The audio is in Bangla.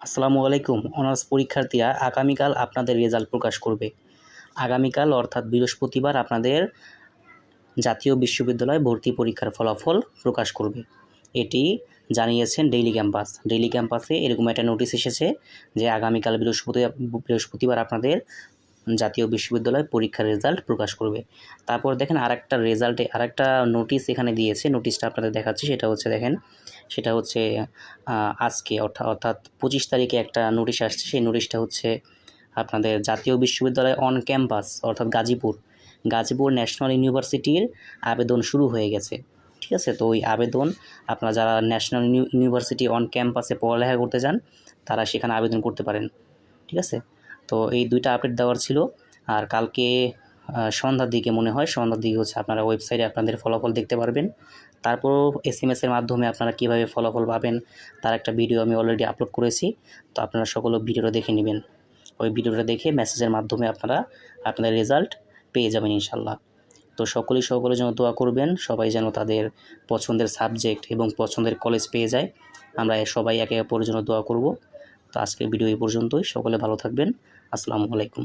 আসসালামু আলাইকুম, অনার্স পরীক্ষার্থীরা আগামীকাল আপনাদের রেজাল্ট প্রকাশ করবে। আগামীকাল অর্থাৎ বৃহস্পতিবার আপনাদের জাতীয় বিশ্ববিদ্যালয় ভর্তি পরীক্ষার ফলাফল প্রকাশ করবে। এটি জানিয়েছেন ডেইলি ক্যাম্পাস ডেইলি ক্যাম্পাসে এরকম একটা নোটিশ এসেছে যে আগামীকাল বৃহস্পতি, বৃহস্পতিবার আপনাদের জাতীয় বিশ্ববিদ্যালয় পরীক্ষার রেজাল্ট প্রকাশ করবে। তারপর দেখেন আরেকটা রেজাল্টে আরেকটা নোটিশ এখানে দিয়েছে। নোটিশটা আপনাদের দেখাচ্ছি, সেটা হচ্ছে দেখেন, সেটা হচ্ছে আজকে অর্থাৎ অর্থাৎ পঁচিশ তারিখে একটা নোটিশ আসছে। সেই নোটিশটা হচ্ছে আপনাদের জাতীয় বিশ্ববিদ্যালয় অন ক্যাম্পাস অর্থাৎ গাজীপুর। গাজীপুর ন্যাশনাল ইউনিভার্সিটির আবেদন শুরু হয়ে গেছে। ঠিক আছে? তো ওই আবেদন, আপনারা যারা ন্যাশনাল ইউনিভার্সিটি অন ক্যাম্পাসে পড়ালেখা করতে চান, তারা সেখানে আবেদন করতে পারেন। ঠিক আছে? তো এই দুইটা আপডেট দেওয়ার ছিল। আর কালকে সন্ধ্যার দিকে মনে হয়, সন্ধ্যার দিকে হচ্ছে আপনারা ওয়েবসাইটে আপনাদের ফলাফল দেখতে পারবেন। তারপরও এস এম এসের মাধ্যমে আপনারা কীভাবে ফলাফল পাবেন, তার একটা ভিডিও আমি অলরেডি আপলোড করেছি। তো আপনারা সকলে ভিডিওটা দেখে নেবেন। ওই ভিডিওটা দেখে মেসেজের মাধ্যমে আপনারা আপনাদের রেজাল্ট পেয়ে যাবেন ইনশাল্লাহ। তো সকলেই সকলের জন্য দোয়া করবেন, সবাই যেন তাদের পছন্দের সাবজেক্ট এবং পছন্দের কলেজ পেয়ে যায়। আমরা সবাই একে অপরের জন্য দোয়া করব। তো আজকের ভিডিও এই পর্যন্তই। সকলে ভালো থাকবেন। আসসালামু আলাইকুম।